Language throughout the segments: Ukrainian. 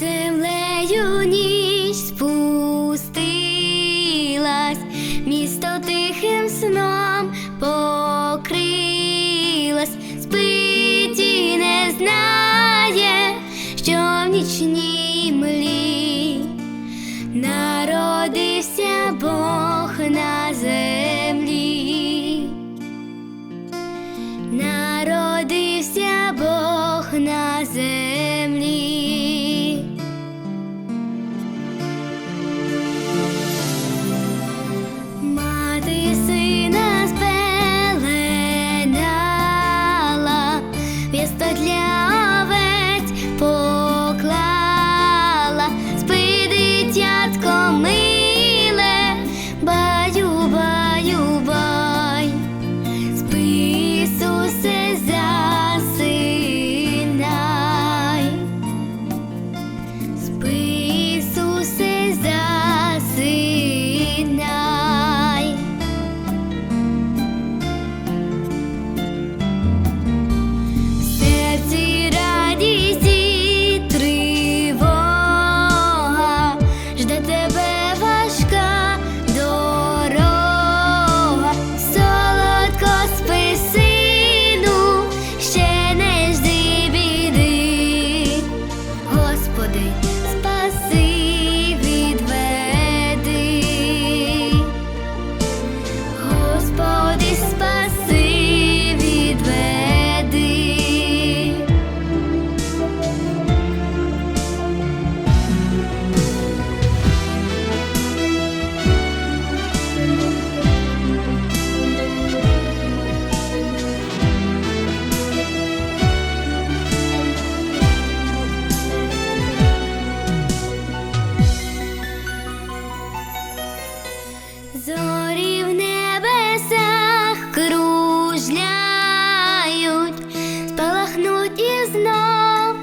Землею ніч спустилась, місто тихим сном покрилась, спить і не знає, що в нічній млі. Народився Бог на Зорі в небесах кружляють, спалахнуть і знов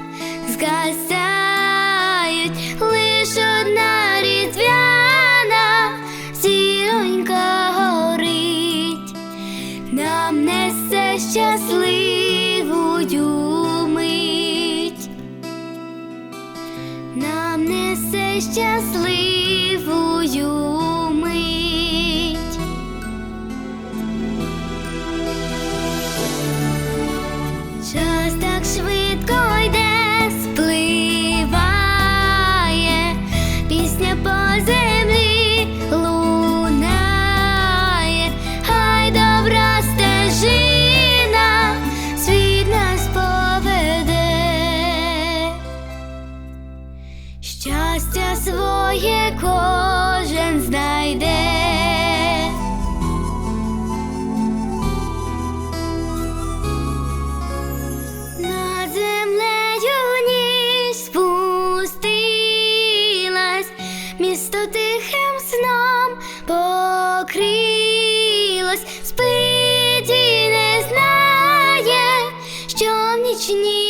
згасають, лиш одна різдвяна зіронька горить, нам несе щасливую мить нам несе щасливую своє кожен знайде. Над землею ніч спустилась, місто тихим сном покрилось, спить і не знає, що нічні. нічній